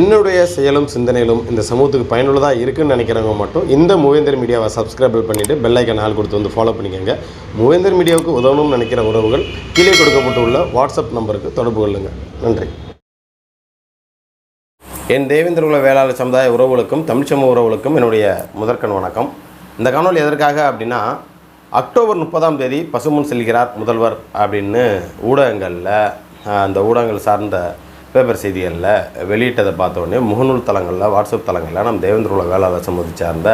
என்னுடைய செயலும் சிந்தனையிலும் இந்த சமூகத்துக்கு பயனுள்ளதாக இருக்குன்னு நினைக்கிறவங்க மட்டும் இந்த மூவேந்தர் மீடியாவை சப்ஸ்கிரைப் பண்ணிவிட்டு பெல்லைக்கன் ஆள் கொடுத்து வந்து ஃபாலோ பண்ணிக்கோங்க. மூவேந்தர் மீடியாவுக்கு உதவணும்னு நினைக்கிற உறவுகள் கீழே கொடுக்கப்பட்டுள்ள வாட்ஸ்அப் நம்பருக்கு தொடர்பு கொள்ளுங்கள் நன்றி. என் தேவேந்திர உள்ள வேளாளர் சமுதாய உறவுகளுக்கும் தமிழ் உறவுகளுக்கும் என்னுடைய முதற்கண் வணக்கம். இந்த காணொலி எதற்காக அப்படின்னா அக்டோபர் முப்பதாம் தேதி பசுமுன் செல்கிறார் முதல்வர் அப்படின்னு ஊடகங்களில் அந்த ஊடகங்கள் சார்ந்த பேப்பர் செய்திகளில் வெளியிட்டதை பார்த்தோன்னே முகநூல் தளங்களில் வாட்ஸ்அப் தளங்களில் நம்ம தேவேந்திர குல வேளாளர் சமூகத்தை சார்ந்த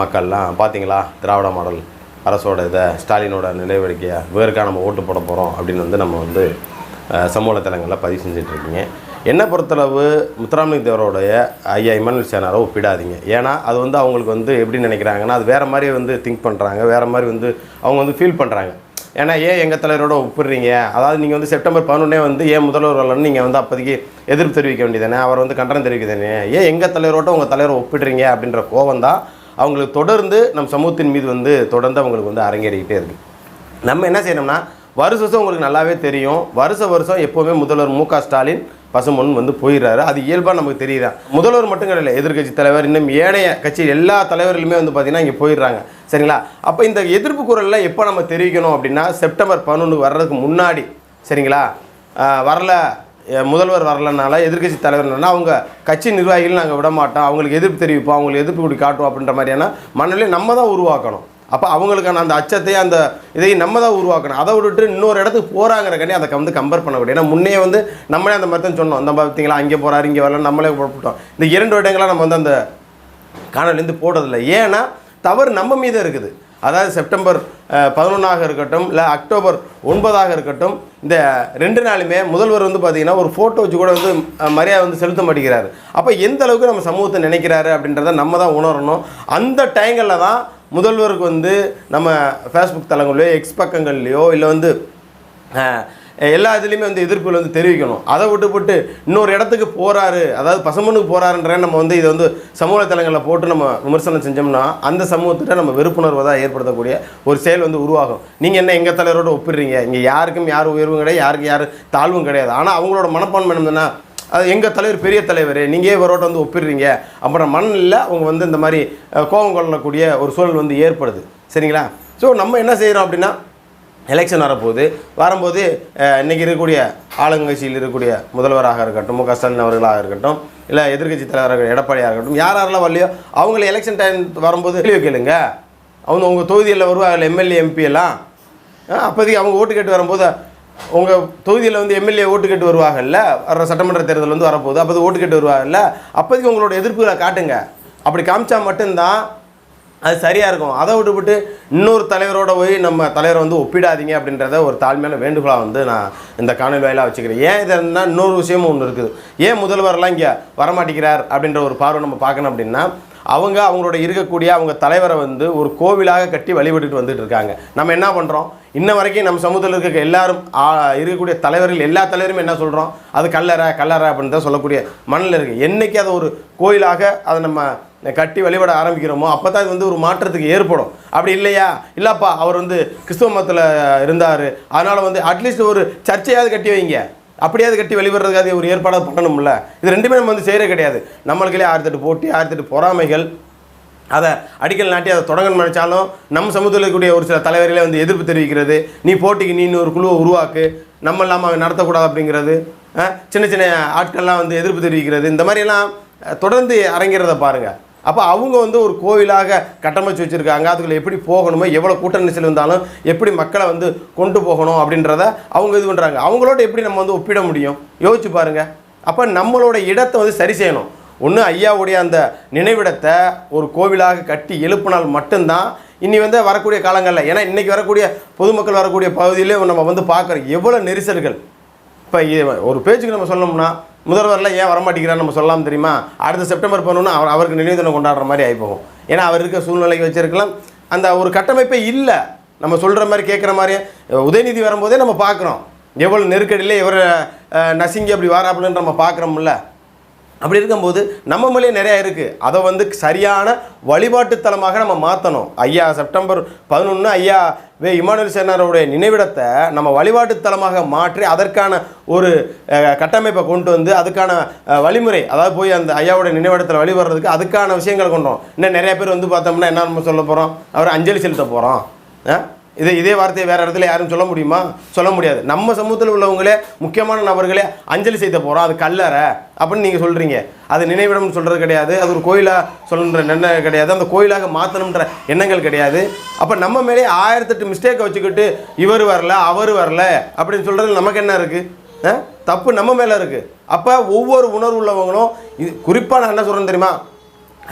மக்கள்லாம் பார்த்தீங்களா திராவிட மாடல் அரசோட இதை ஸ்டாலினோட நடவடிக்கையை வேறுக்காக நம்ம ஓட்டு போட போகிறோம் அப்படின்னு வந்து நம்ம வந்து சமூக தளங்களில் பதிவு செஞ்சிட்ருக்கீங்க. என்னை பொறுத்தளவு முத்துராமலிங்க தேவரோடைய ஐயா இமானுவல் சேனாரை ஒப்பிடாதீங்க. ஏன்னா அது வந்து அவங்களுக்கு வந்து எப்படி நினைக்கிறாங்கன்னா அது வேறு மாதிரி வந்து திங்க் பண்ணுறாங்க வேறு மாதிரி வந்து அவங்க வந்து ஃபீல் பண்ணுறாங்க ஏன்னா ஏன் எங்கள் தலைவரோட ஒப்பிடுறீங்க? அதாவது நீங்கள் வந்து செப்டம்பர் பதினொன்னே வந்து ஏன் முதல்வர் வரலன்னு நீங்கள் வந்து அப்போதைக்கு எதிர்ப்பு தெரிவிக்க வேண்டியதானே அவர் வந்து கண்டனம் தெரிவிக்கதானே ஏன் எங்கள் தலைவரோட உங்கள் தலைவரை ஒப்பிடுறீங்க அப்படின்ற கோவம் தான் அவங்களுக்கு தொடர்ந்து நம் சமூகத்தின் மீது வந்து தொடர்ந்து அவங்களுக்கு வந்து அரங்கேறிக்கிட்டே இருக்குது நம்ம என்ன செய்யணும்னா வருஷ வருஷம் உங்களுக்கு நல்லாவே தெரியும். வருஷ வருஷம் எப்போவுமே முதல்வர் மு க ஸ்டாலின் பசுமொன் வந்து போயிடுறாரு. அது இயல்பாக நமக்கு தெரியுதான் முதல்வர் மட்டும் கிடையாது எதிர்க்கட்சி தலைவர் இன்னும் ஏனைய கட்சி எல்லா தலைவர்களுமே வந்து பார்த்திங்கன்னா இங்கே போயிடுறாங்க. சரிங்களா? அப்போ இந்த எதிர்ப்பு குரலில் எப்போ நம்ம தெரிவிக்கணும் அப்படின்னா செப்டம்பர் பதினொன்று வர்றதுக்கு முன்னாடி சரிங்களா? வரல முதல்வர் வரலனால எதிர்கட்சி தலைவர்னா அவங்க கட்சி நிர்வாகிகள் நாங்கள் விட மாட்டோம் அவங்களுக்கு எதிர்ப்பு தெரிவிப்போம் அவங்களுக்கு எதிர்ப்பு இப்படி காட்டுவோம் அப்படின்ற மாதிரியான மனநிலை நம்ம தான் உருவாக்கணும். அப்போ அவங்களுக்கான அந்த அச்சத்தை அந்த இதையும் நம்ம தான் உருவாக்கணும். அதை விட்டுட்டு இன்னொரு இடத்துக்கு போகிறாங்கிறக்காண்டி அதை வந்து கம்பேர் பண்ணக்கூடிய ஏன்னா முன்னே வந்து நம்மளே அந்த மாதிரி தான் சொன்னோம். அந்த பார்த்தீங்களா? அங்கே போகிறாரு இங்கே வரலாம் நம்மளே போட்டோம் இந்த இரண்டு இடங்களாக நம்ம வந்து அந்த காணொலிந்து போடுறதில்ல ஏன்னா தவறு நம்ம மீது இருக்குது. அதாவது செப்டம்பர் பதினொன்றாக இருக்கட்டும் இல்லை அக்டோபர் ஒன்பதாக இருக்கட்டும் இந்த ரெண்டு நாளுமே முதல்வர் வந்து பார்த்திங்கன்னா ஒரு ஃபோட்டோ வச்சு கூட வந்து மரியாதை வந்து செலுத்த மாட்டேங்கிறாரு. அப்போ எந்த அளவுக்கு நம்ம சமூகத்தை நினைக்கிறாரு அப்படின்றத நம்ம தான் உணரணும். அந்த டைங்களில் தான் முதல்வருக்கு வந்து நம்ம ஃபேஸ்புக் தளங்கள்லையோ எக்ஸ் பக்கங்கள்லையோ இல்லை வந்து எல்லா இதுலேயுமே வந்து எதிர்ப்புகள் வந்து தெரிவிக்கணும். அதை விட்டுவிட்டு இன்னொரு இடத்துக்கு போகிறாரு அதாவது பசுமனுக்கு போகிறாருன்ற நம்ம வந்து இதை வந்து சமூக தளங்களில் போட்டு நம்ம விமர்சனம் செஞ்சோம்னா அந்த சமூகத்திட்ட நம்ம வெறுப்புணர்வை தான் ஏற்படுத்தக்கூடிய ஒரு செயல் வந்து உருவாகும். நீங்கள் என்ன எங்கள் தலைவரோடு ஒப்பிடுறீங்க? இங்கே யாருக்கும் யார் உயர்வும் கிடையாது யாருக்கு யார் தாழ்வும் கிடையாது. ஆனால் அவங்களோட மனப்பான்மை என்னதுன்னா அது எங்கள் தலைவர் பெரிய தலைவர் நீங்கள் இவரோட வந்து ஒப்பிடுறீங்க. அப்புறம் மண்ணில் அவங்க வந்து இந்த மாதிரி கோபம் கொள்ளக்கூடிய ஒரு சூழல் வந்து ஏற்படுது. சரிங்களா? ஸோ நம்ம என்ன செய்கிறோம் அப்படின்னா எலெக்ஷன் வரப்போகுது. வரும்போது இன்றைக்கி இன்னைக்கு இருக்கக்கூடிய ஆளுங்கட்சியில் இருக்கக்கூடிய முதல்வராக இருக்கட்டும் மு க ஸ்டாலின் அவர்களாக இருக்கட்டும் இல்லை எதிர்க்கட்சி தலைவராக எடப்பாடியாக இருக்கட்டும் யார் யாரெல்லாம் வரலையோ அவங்கள எலெக்ஷன் டைம் வரும்போது கேள்வி கேளுங்க. அவங்க உங்கள் தொகுதியில் வருவாங்க எம்எல்ஏ எம்பி எல்லாம். அப்போதைக்கு அவங்க ஓட்டு கேட்டு வரும்போது உங்கள் தொகுதியில் வந்து எம்எல்ஏ ஓட்டு கேட்டு வருவாங்கல்ல வர சட்டமன்ற தேர்தல் வந்து வரப்போகுது அப்போது ஓட்டு கேட்டு வருவாங்கல்ல அப்போதைக்கு உங்களோட எதிர்ப்புகளை காட்டுங்க. அப்படி காமிச்சா மட்டும்தான் அது சரியாக இருக்கும். அதை விட்டுவிட்டு இன்னொரு தலைவரோட போய் நம்ம தலைவரை வந்து ஒப்பிடாதீங்க அப்படின்றத ஒரு தாழ்மையான வேண்டுகோளாக வந்து நான் இந்த காணொலி வாயிலாக வச்சுக்கிறேன். ஏன் இதுன்னா இன்னொரு விஷயமும் ஒன்று இருக்குது. ஏன் முதல்வரெல்லாம் இங்கே வரமாட்டேங்கிறார் அப்படின்ற ஒரு பார்வை நம்ம பார்க்கணும் அப்படின்னா அவங்க அவங்களோட இருக்கக்கூடிய அவங்க தலைவரை வந்து ஒரு கோவிலாக கட்டி வழிபட்டுட்டு வந்துட்டு இருக்காங்க. நம்ம என்ன பண்ணுறோம் இன்ன வரைக்கும் நம்ம சமூகத்தில் இருக்க எல்லாரும் இருக்கக்கூடிய தலைவர்கள் எல்லா தலைவரும் என்ன சொல்கிறோம் அது கல்லறை கல்லறை அப்படின்னு தான் சொல்லக்கூடிய மண்ணில் இருக்குது என்னைக்கு அதை ஒரு கோயிலாக அதை நம்ம கட்டி வழிபட ஆரம்பிக்கிறோமோ அப்போ தான் இது வந்து ஒரு மாற்றத்துக்கு ஏற்படும். அப்படி இல்லையா? இல்லைப்பா அவர் வந்து கிறிஸ்துவ மதத்தில் இருந்தார். அதனால் வந்து அட்லீஸ்ட் ஒரு சர்ச்சையாவது கட்டி வைங்க. அப்படியாவது கட்டி வழிபடுறதுக்காக ஒரு ஏற்பாடாக பண்ணணும்ல? இது ரெண்டுமே நம்ம வந்து செய்கிற கிடையாது. நம்மளுக்குள்ளே ஆயிரத்தெட்டு போட்டி ஆயிரத்தெட்டு பொறாமைகள். அதை அடிக்கல் நாட்டி அதை தொடங்கணும்னு நினச்சாலும் நம்ம சமூகத்தில் இருக்கக்கூடிய ஒரு சில தலைவர்களே வந்து எதிர்ப்பு தெரிவிக்கிறது. நீ போட்டிக்கு நீ ஒரு குழுவை உருவாக்கு. நம்ம இல்லாமல் அவன் நடத்தக்கூடாது அப்படிங்கிறது. சின்ன சின்ன ஆட்கள்லாம் வந்து எதிர்ப்பு தெரிவிக்கிறது. இந்த மாதிரிலாம் தொடர்ந்து அரங்கிறத பாருங்கள் அப்போ அவங்க வந்து ஒரு கோவிலாக கட்டமைச்சு வச்சுருக்காங்க. அதுக்குள்ள எப்படி போகணுமோ எவ்வளோ கூட்ட நெரிசல் இருந்தாலும் எப்படி மக்களை வந்து கொண்டு போகணும் அப்படின்றத அவங்க இது பண்ணுறாங்க அவங்களோட எப்படி நம்ம வந்து ஒப்பிட முடியும்? யோசிச்சு பாருங்கள் அப்போ நம்மளோட இடத்தை வந்து சரி செய்யணும். ஒன்று ஐயாவுடைய அந்த நினைவிடத்தை ஒரு கோவிலாக கட்டி எழுப்பினால் மட்டும்தான் இனி வந்து வரக்கூடிய காலங்களில் ஏன்னா இன்றைக்கி வரக்கூடிய பொதுமக்கள் வரக்கூடிய பகுதியிலே நம்ம வந்து பார்க்குறோம் எவ்வளோ நெரிசல்கள். இப்போ ஒரு பேச்சுக்கு நம்ம சொல்லணும்னா முதல்வரில் ஏன் வரமாட்டேங்கிறான்னு நம்ம சொல்லலாம் தெரியுமா? அடுத்த செப்டம்பர் பண்ணணும்னா அவர் அவருக்கு நினைவு தினம் கொண்டாடுற மாதிரி ஆகிப்போகும் ஏன்னா அவர் இருக்க சூழ்நிலைக்கு வச்சிருக்கலாம். அந்த ஒரு கட்டமைப்பே இல்லை. நம்ம சொல்கிற மாதிரி கேட்குற மாதிரி உதயநிதி வரும்போதே நம்ம பார்க்குறோம் எவ்வளோ நெருக்கடியில் எவ்வளோ நசிங்கி அப்படி வாராப்புலன்னு நம்ம பார்க்குறோம்ல அப்படி இருக்கும்போது நம்ம மொழியே நிறையா இருக்குது அதை வந்து சரியான வழிபாட்டுத்தலமாக நம்ம மாற்றணும் ஐயா செப்டம்பர் பதினொன்று ஐயா வே இமானுவல் சேனாரோடைய நினைவிடத்தை நம்ம வழிபாட்டு தலமாக மாற்றி அதற்கான ஒரு கட்டமைப்பை கொண்டு வந்து அதுக்கான வழிமுறை அதாவது போய் அந்த ஐயாவோட நினைவிடத்தில் வழிபடுறதுக்கு அதுக்கான விஷயங்கள் கொண்டோம் இன்னும் நிறைய பேர் வந்து பார்த்தோம்னா என்ன நம்ம சொல்ல போகிறோம் அவர் அஞ்சலி செலுத்த போகிறோம் இதே இதே வார்த்தையை வேறு இடத்துல யாரும் சொல்ல முடியுமா? சொல்ல முடியாது. நம்ம சமூகத்தில் உள்ளவங்களே முக்கியமான நபர்களே அஞ்சலி செய்த போகிறோம் அது கல்லறை அப்படின்னு நீங்கள் சொல்கிறீங்க அது நினைவிடம்னு சொல்கிறது கிடையாது. அது ஒரு கோயிலாக சொல்லுன்ற எண்ணம் கிடையாது. அந்த கோயிலாக மாற்றணுன்ற எண்ணங்கள் கிடையாது. அப்போ நம்ம மேலே ஆயிரத்தெட்டு மிஸ்டேக்கை வச்சுக்கிட்டு இவர் வரல அவர் வரல அப்படின்னு சொல்கிறது நமக்கு என்ன இருக்குது தப்பு நம்ம மேலே இருக்குது அப்போ ஒவ்வொரு உணர்வு உள்ளவங்களும் இது குறிப்பாக நான் என்ன சொல்கிறேன் தெரியுமா?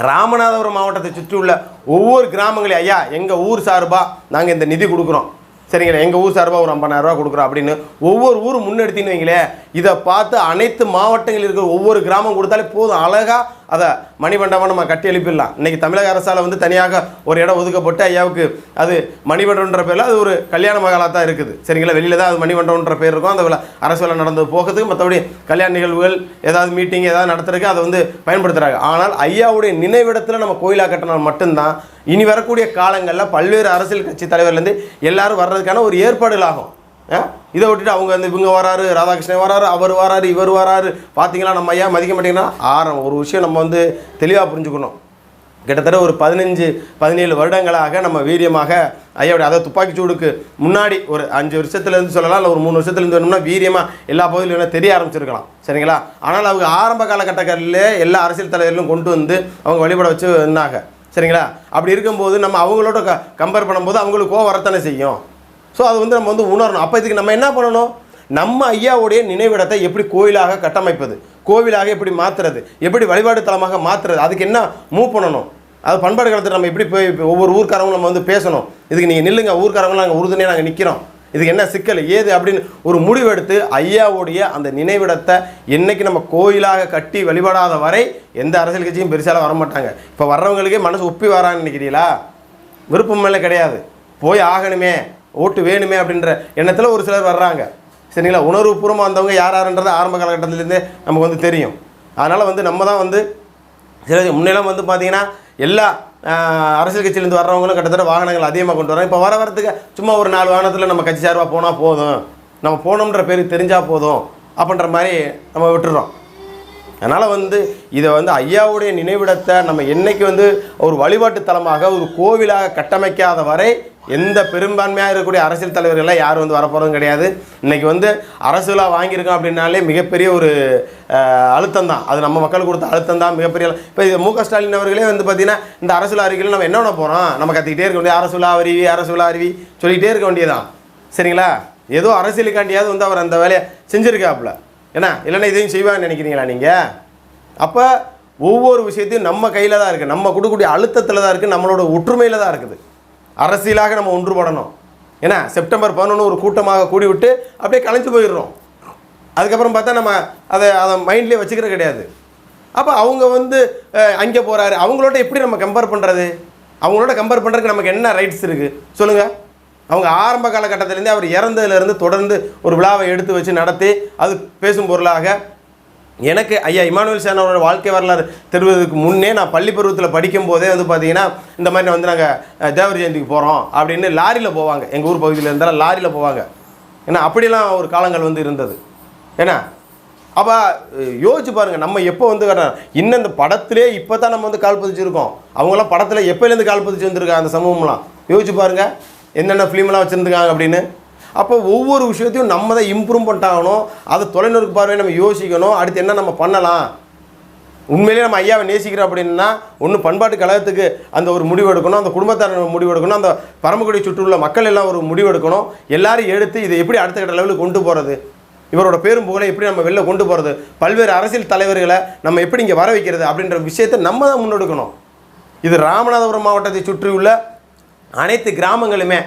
ராமநாதபுரம் மாவட்டத்தை சுற்றி உள்ள ஒவ்வொரு கிராமங்களையும் ஐயா எங்கள் ஊர் சார்பாக நாங்கள் இந்த நிதி கொடுக்குறோம். சரிங்களா? எங்கள் ஊர் சார்பாக ஒரு 50000 கொடுக்குறோம் அப்படின்னு ஒவ்வொரு ஊர் முன்னெடுத்தின்னு வைங்களேன் இதை பார்த்து அனைத்து மாவட்டங்களில் இருக்கிற ஒவ்வொரு கிராமம் கொடுத்தாலே போதும். அழகாக அதை மணிமண்டபம் நம்ம கட்டி எழுப்பிடலாம். இன்றைக்கி தமிழக அரசால் வந்து தனியாக ஒரு இடம் ஒதுக்கப்பட்டு ஐயாவுக்கு அது மணிமண்டபம்ன்ற பேரில் அது ஒரு கல்யாண மகாலாக தான் இருக்குது. சரிங்களா? வெளியில் தான் அது மணிமண்டபம்ன்ற பேர் இருக்கும். அந்த அரசு வேலை நடந்து போகிறதுக்கு மற்றபடி கல்யாண நிகழ்வுகள் ஏதாவது மீட்டிங் ஏதாவது நடத்துறதுக்கு அதை வந்து பயன்படுத்துகிறாங்க ஆனால் ஐயாவுடைய நினைவிடத்தில் நம்ம கோயிலாக கட்டினால் மட்டும்தான் இனி வரக்கூடிய காலங்களில் பல்வேறு அரசியல் கட்சி தலைவர்லேருந்து எல்லாரும் வர்றதுக்கான ஒரு ஏற்பாடுகள் ஆகும். இதை விட்டுட்டு அவங்க வந்து இவங்க வராரு ராதாகிருஷ்ணன் வராரு அவர் வராரு இவர் வராரு. பார்த்தீங்களா நம்ம ஐயா மதிக்க மாட்டீங்கன்னா? ஆரம் ஒரு விஷயம் நம்ம வந்து தெளிவாக புரிஞ்சுக்கணும். கிட்டத்தட்ட ஒரு பதினஞ்சு பதினேழு வருடங்களாக நம்ம வீரியமாக ஐயாவுடைய அதாவது துப்பாக்கி சூடுக்கு முன்னாடி ஒரு அஞ்சு வருஷத்துலேருந்து சொல்லலாம் இல்லை ஒரு மூணு வருஷத்துலேருந்து வேணும்னா வீரியமாக எல்லா பகுதியிலும் வேணா தெரிய ஆரம்பிச்சிருக்கலாம். சரிங்களா? ஆனால் அவங்க ஆரம்ப காலகட்டங்களில் எல்லா அரசியல் தலைவர்களும் கொண்டு வந்து அவங்க வழிபட வச்சு என்னாக சரிங்களா? அப்படி இருக்கும்போது நம்ம அவங்களோட க கம்பேர் பண்ணும்போது அவங்களுக்கு கோவம் வரத்தானே செய்யும். ஸோ அது வந்து நம்ம வந்து உணரணும். அப்போ இதுக்கு நம்ம என்ன பண்ணணும்? நம்ம ஐயாவுடைய நினைவிடத்தை எப்படி கோயிலாக கட்டமைப்பது? கோவிலாக எப்படி மாற்றுறது எப்படி வழிபாடு தலமாக மாற்றுறது அதுக்கு என்ன மூவ் பண்ணணும்? அது பண்பாடு காலத்தில் நம்ம எப்படி போய் ஒவ்வொரு ஊர்க்காரங்களும் நம்ம வந்து பேசணும். இதுக்கு நீங்கள் நில்லுங்க ஊர்க்காரங்களும் நாங்கள் உறுதுணையாக நாங்கள் நிற்கிறோம் இதுக்கு என்ன சிக்கல்? ஏது அப்படின்னு ஒரு முடிவெடுத்து ஐயாவுடைய அந்த நினைவிடத்தை என்றைக்கு நம்ம கோயிலாக கட்டி வழிபடாத வரை எந்த அரசியல் கட்சியும் பெருசால வர மாட்டாங்க இப்போ வர்றவங்களுக்கே மனசு ஒப்பி வரான்னு நினைக்கிறீங்களா? விருப்பம் மேலே கிடையாது. போய் ஆகணுமே. ஓட்டு வேணுமே அப்படின்ற எண்ணத்தில் ஒரு சிலர் வர்றாங்க. சரிங்களா? உணர்வுபூர்வமாக வந்தவங்க யார் யாருன்றது ஆரம்ப காலகட்டத்திலேருந்தே நமக்கு வந்து தெரியும். அதனால் வந்து நம்ம தான் வந்து சில முன்னெல்லாம் வந்து பார்த்தீங்கன்னா எல்லா அரசியல் கட்சியிலேருந்து வர்றவங்களும் கிட்டத்தட்ட வாகனங்கள் அதிகமாக கொண்டு வரோம் இப்போ வர வரத்துக்கு சும்மா ஒரு நாலு வாகனத்தில் நம்ம கட்சி சார்பாக போனால் போதும். நம்ம போனோம்ன்ற பேர் தெரிஞ்சால் போதும் அப்படின்ற மாதிரி நம்ம விட்டுறோம். அதனால் வந்து இதை வந்து ஐயாவுடைய நினைவிடத்தை நம்ம என்னைக்கு வந்து ஒரு வழிபாட்டு தலமாக ஒரு கோவிலாக கட்டமைக்காத வரை எந்த பெரும்பான்மையாக இருக்கக்கூடிய அரசியல் தலைவர்கள்லாம் யாரும் வந்து வரப்போகிறதும் கிடையாது. இன்றைக்கி வந்து அரசுலா வாங்கியிருக்கோம் அப்படின்னாலே மிகப்பெரிய ஒரு அழுத்தம் தான். அது நம்ம மக்கள் கொடுத்த அழுத்தம் தான் மிகப்பெரிய இப்போ இது மு க ஸ்டாலின் அவர்களே வந்து பார்த்திங்கன்னா இந்த அரசுலா அறிக்கையில் நம்ம என்ன பண்ண போகிறோம் நம்ம கற்றுக்கிட்டே இருக்க வேண்டிய அரசுலா அறிவி அரசுலா அறிவி சொல்லிக்கிட்டே இருக்க வேண்டியதான் சரிங்களா? ஏதோ அரசியலுக்காண்டியாவது வந்து அவர் அந்த வேலையை செஞ்சுருக்காப்புல. என்ன இல்லைன்னா இதையும் செய்வாங்கன்னு நினைக்கிறீங்களா நீங்கள் அப்போ ஒவ்வொரு விஷயத்தையும் நம்ம கையில் தான் இருக்குது நம்ம கொடுக்கக்கூடிய அழுத்தத்தில் தான் இருக்குது நம்மளோட ஒற்றுமையில் தான் இருக்குது. அரசியலாக நம்ம ஒன்றுபடணும். ஏன்னா செப்டம்பர் பதினொன்று ஒரு கூட்டமாக கூடிவிட்டு அப்படியே கலைஞ்சு போயிடுறோம். அதுக்கப்புறம் பார்த்தா நம்ம அதை அதை மைண்ட்லேயே வச்சுக்கிறது கிடையாது. அப்போ அவங்க வந்து அங்கே போகிறாரு அவங்களோட எப்படி நம்ம கம்பேர் பண்ணுறது அவங்களோட கம்பேர் பண்ணுறதுக்கு நமக்கு என்ன ரைட்ஸ் இருக்குது சொல்லுங்கள் அவங்க ஆரம்ப காலகட்டத்திலேருந்தே அவர் இறந்ததுலேருந்து தொடர்ந்து ஒரு விழாவை எடுத்து வச்சு நடத்தி அது பேசும் பொருளாக எனக்கு ஐயா இமானுவேல் சேன் அவரோட வாழ்க்கை வரலாறு தெரிவதற்கு முன்னே நான் பள்ளி பருவத்தில் படிக்கும் போதே வந்து பார்த்தீங்கன்னா இந்த மாதிரி வந்து நாங்கள் தேவர் ஜெயந்திக்கு போகிறோம் அப்படின்னு லாரியில் போவாங்க. எங்கள் ஊர் பகுதியில் இருந்தாலும் லாரியில் போவாங்க. ஏன்னா அப்படிலாம் ஒரு காலங்கள் வந்து இருந்தது. ஏன்னா அப்போ யோசிச்சு பாருங்கள் நம்ம எப்போ வந்து கட்டணும் இன்னும் இந்த படத்திலே இப்போ தான் நம்ம வந்து கால் பதிச்சிருக்கோம். அவங்களாம் படத்தில் எப்போலேருந்து கால் பதிச்சு வந்திருக்காங்க அந்த சமூகம்லாம்? யோசிச்சு பாருங்கள் என்னென்ன ஃபிலிம்லாம் வச்சுருந்துருக்காங்க அப்படின்னு? அப்போ ஒவ்வொரு விஷயத்தையும் நம்ம தான் இம்ப்ரூவ் பண்ணிட்டாகணும். அதை தொலைநோக்கு பார்வையை நம்ம யோசிக்கணும். அடுத்து என்ன நம்ம பண்ணலாம்? உண்மையிலேயே நம்ம ஐயாவை நேசிக்கிறோம் அப்படின்னா ஒன்று பண்பாட்டு கழகத்துக்கு அந்த ஒரு முடிவு எடுக்கணும். அந்த குடும்பத்தார் முடிவு எடுக்கணும். அந்த பரமக்குடி சுற்றியுள்ள மக்கள் எல்லாம் ஒரு முடிவு எடுக்கணும். எல்லாரும் எடுத்து இதை எப்படி அடுத்த கட்ட லெவலுக்கு கொண்டு போகிறது இவரோட பேரும் புகழை எப்படி நம்ம வெளில கொண்டு போகிறது பல்வேறு அரசியல் தலைவர்களை நம்ம எப்படி இங்கே வர வைக்கிறது அப்படின்ற விஷயத்தை நம்ம தான் முன்னெடுக்கணும். இது ராமநாதபுரம் மாவட்டத்தை சுற்றியுள்ள அனைத்து கிராமங்களுமே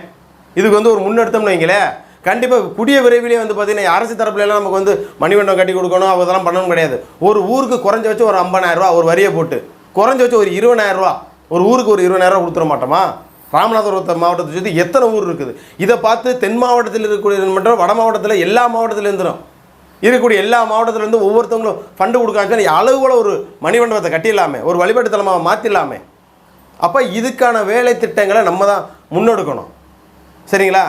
இதுக்கு வந்து ஒரு முன்னெடுத்தோம்னு வைங்களேன் கண்டிப்பாக கூடிய விரைவிலே வந்து பார்த்தீங்கன்னா அரசு தரப்புல எல்லாம் நமக்கு வந்து மணிமண்டபம் கட்டி கொடுக்கணும் அதெல்லாம் பண்ணணும் கிடையாது. ஒரு ஊருக்கு குறைஞ்ச வச்சு ஒரு ஐம்பதாயிரரூவா ஒரு வரியை போட்டு குறைஞ்ச வச்சு ஒரு 20000 ரூபா ஒரு ஊருக்கு ஒரு 20000 ரூபா கொடுத்துட மாட்டோமா? ராமநாதபுரத்தை மாவட்டத்தை சுற்றி எத்தனை ஊர் இருக்குது? இதை பார்த்து தென் மாவட்டத்தில் இருக்கக்கூடிய மட்டும் வட மாவட்டத்தில் எல்லா மாவட்டத்தில் இருந்துடும் இருக்கக்கூடிய எல்லா மாவட்டத்திலேருந்து ஒவ்வொருத்தவங்களும் ஃபண்டு கொடுக்காச்சுன்னா அளவுல ஒரு மணிமண்டபத்தை கட்டிடலாமே ஒரு வழிபாட்டுத்தலமாக மாற்றிடலாமே அப்போ இதுக்கான வேலை திட்டங்களை நம்ம தான் முன்னெடுக்கணும். சரிங்களா?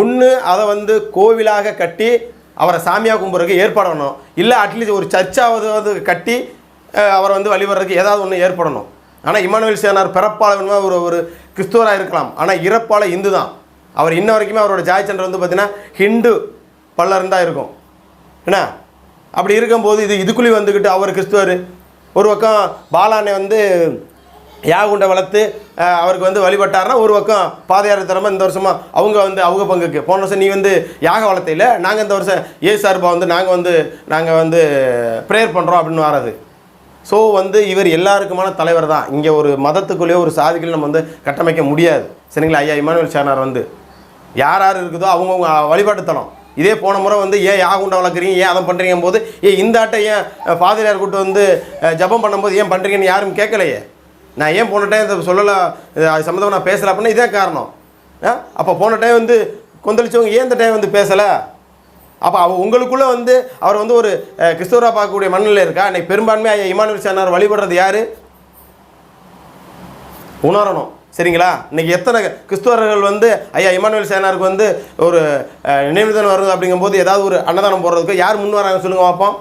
ஒன்று அதை வந்து கோவிலாக கட்டி அவரை சாமியாக கும்பிட்றதுக்கு ஏற்படணும் இல்லை அட்லீஸ்ட் ஒரு சர்ச்சாவது வந்து கட்டி அவரை வந்து வழிபடுறதுக்கு ஏதாவது ஒன்று ஏற்படணும். ஆனால் இமானுவேல் சேனார் பிறப்பாள ஒரு ஒரு கிறிஸ்துவராக இருக்கலாம். ஆனால் இறப்பால இந்து தான். அவர் இன்ன வரைக்குமே அவரோட ஜாய்ச்சண்டர் வந்து பார்த்தீங்கன்னா ஹிந்து பல்லர் தான் இருக்கும். என்ன? அப்படி இருக்கும்போது இது இதுக்குள்ளே வந்துக்கிட்டு அவர் கிறிஸ்துவர். ஒரு பக்கம் பாலானை வந்து யாகுண்டை வளர்த்து அவருக்கு வந்து வழிபட்டாருன்னா ஒரு பக்கம் பாதையார திறமை இந்த வருஷமா அவங்க வந்து அவங்க பங்குக்கு. போன வருஷம் நீ வந்து யாக வளர்த்தையில் நாங்கள் இந்த வருஷம் ஏ சார்பா வந்து நாங்கள் வந்து நாங்கள் வந்து ப்ரேயர் பண்ணுறோம் அப்படின்னு வராது. ஸோ வந்து இவர் எல்லாருக்குமான தலைவர் தான். இங்கே ஒரு மதத்துக்குள்ளேயோ ஒரு சாதிக்குள்ளேயோ நம்ம வந்து கட்டமைக்க முடியாது. சரிங்களா? ஐயா இமானுவேல் சேனார் வந்து. யார் யார் இருக்குதோ அவங்கவுங்க வழிபாட்டுத்தலம் இதே போன முறை வந்து ஏன் யாகுண்டை வளர்க்குறீங்க? ஏன் அதை பண்ணுறீங்க போது ஏன் இந்த ஆட்டை ஏன் ஃபாதரியார் கூட்டு வந்து ஜபம் ஜெபம் பண்ணும்போது ஏன் பண்ணுறீங்கன்னு யாரும் கேட்கலையே? நான் ஏன் போன டைம் இதை சொல்லலை அது சம்மந்தமாக நான் பேசலை அப்படின்னா இதே காரணம். அப்போ போன டைம் வந்து கொந்தளிச்சவங்க ஏன் இந்த டைம் வந்து பேசலை? அப்போ அவ உங்களுக்குள்ளே வந்து அவர் வந்து ஒரு கிறிஸ்தவராக பார்க்கக்கூடிய மண்ணில் இருக்கா? இன்னைக்கு பெரும்பான்மை ஐயா சேனார் வழிபடுறது யார்? உணரணும். சரிங்களா? இன்னைக்கு எத்தனை கிறிஸ்துவர்கள் வந்து ஐயா இமானுவேல் சேனாருக்கு வந்து ஒரு நினைவுதான் வருது அப்படிங்கும்போது ஏதாவது ஒரு அன்னதானம் போடுறதுக்கு யார் முன் வராங்க சொல்லுங்கள் பார்ப்போம்.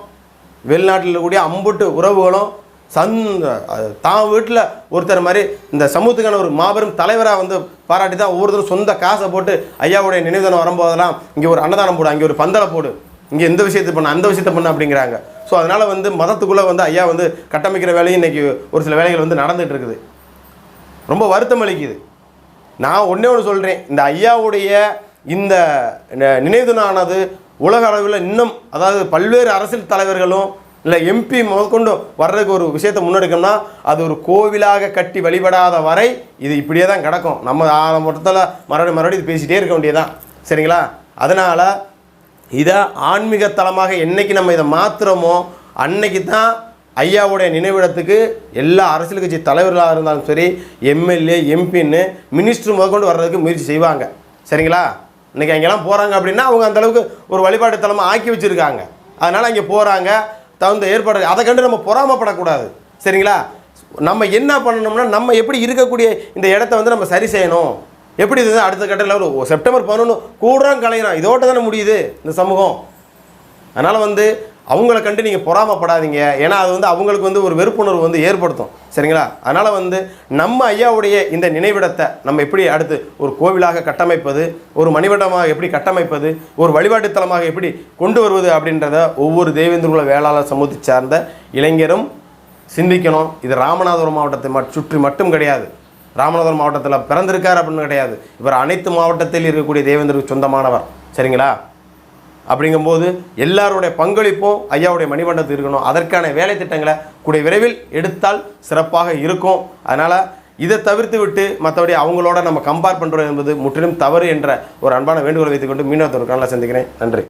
வெளிநாட்டில் இருக்கக்கூடிய அம்புட்டு உறவுகளும் சந்த தான் வீட்டில் ஒருத்தர் மாதிரி இந்த சமூகத்துக்கான ஒரு மாபெரும் தலைவராக வந்து பாராட்டி தான் ஒவ்வொருத்தரும் சொந்த காசை போட்டு ஐயாவுடைய நினைவுதனம் வரும்போதெல்லாம் இங்கே ஒரு அன்னதானம் போடு அங்கே ஒரு பந்தலை போடு இங்கே இந்த விஷயத்தை பண்ண அந்த விஷயத்தை பண்ண அப்படிங்கிறாங்க. ஸோ அதனால் வந்து மதத்துக்குள்ளே வந்து ஐயா வந்து கட்டமைக்கிற வேலையும் இன்னைக்கு ஒரு சில வேலைகள் வந்து நடந்துகிட்டு இருக்குது. ரொம்ப வருத்தம் அளிக்குது. நான் ஒன்றே ஒன்று சொல்கிறேன் இந்த ஐயாவுடைய இந்த ந- நினைவு ஆனது உலக அளவில் இன்னும் அதாவது பல்வேறு அரசியல் தலைவர்களும் இல்லை எம்பி முதற்கொண்டு வர்றதுக்கு ஒரு விஷயத்தை முன்னெடுக்கணும்னா அது ஒரு கோவிலாக கட்டி வழிபடாத வரை இது இப்படியே தான் கிடக்கும். நம்ம ஆ- மொத்தத்தில் மறுபடியும் மறுபடியும் இது பேசிகிட்டே இருக்க வேண்டியதுதான். சரிங்களா? அதனால் இதை ஆன்மீக தலமாக என்னைக்கு நம்ம இதை மாத்துறோமோ அன்னைக்கு தான் ஐயாவுடைய நினைவிடத்துக்கு எல்லா அரசியல் கட்சி தலைவர்களாக இருந்தாலும் சரி எம்எல்ஏ எம்பின்னு மினிஸ்டர் முதற்கொண்டு வர்றதுக்கு முயற்சி செய்வாங்க. சரிங்களா? இன்னைக்கு அங்கெல்லாம் போகிறாங்க அப்படின்னா அவங்க அந்தளவுக்கு ஒரு வழிபாட்டு தலமாக ஆக்கி வச்சுருக்காங்க. அதனால் அங்கே போகிறாங்க தகுந்த ஏற்பாடு அதை கண்டு நம்ம பொறாமப்படக்கூடாது. சரிங்களா? நம்ம என்ன பண்ணணும்னா நம்ம எப்படி இருக்கக்கூடிய இந்த இடத்த வந்து நம்ம சரி செய்யணும். எப்படி இது அடுத்த கட்டத்தில் ஒரு செப்டம்பர் பதினொன்று கூடுறான் கலையிறான். இதோட தானே முடியுது இந்த சமூகம். அதனால் வந்து அவங்கள கண்டு நீங்கள் பொறாமப்படாதீங்க. ஏன்னா அது வந்து அவங்களுக்கு வந்து ஒரு வெறுப்புணர்வு வந்து ஏற்படுத்தும். சரிங்களா? அதனால் வந்து நம்ம ஐயாவுடைய இந்த நினைவிடத்தை நம்ம எப்படி அடுத்து ஒரு கோவிலாக கட்டமைப்பது ஒரு மணிமண்டபமாக எப்படி கட்டமைப்பது ஒரு வழிபாட்டுத்தலமாக எப்படி கொண்டு வருவது அப்படின்றத ஒவ்வொரு தேவேந்திரகுல வேளாளர் சமூகத்தை சார்ந்த இளைஞரும் சிந்திக்கணும். இது ராமநாதபுரம் மாவட்டத்தை மட் சுற்றி மட்டும் கிடையாது. ராமநாதபுரம் மாவட்டத்தில் பிறந்திருக்கார் அப்படின்னு கிடையாது. இவர் அனைத்து மாவட்டத்தில் இருக்கக்கூடிய தேவேந்திரக்கு சொந்தமானவர். சரிங்களா? அப்படிங்கும்போது எல்லாருடைய பங்களிப்பும் ஐயாவுடைய மணிமண்டபத்தில் இருக்கணும். அதற்கான வேலை திட்டங்களை கூடிய விரைவில் எடுத்தால் சிறப்பாக இருக்கும். அதனால் இதை தவிர்த்து விட்டு மற்றபடி அவங்களோட நம்ம கம்பேர் பண்ணுறோம் என்பது முற்றிலும் தவறு என்ற ஒரு அன்பான வேண்டுகோளை வைத்துக்கொண்டு மீனவத்தோடு காணல சந்திக்கிறேன். நன்றி.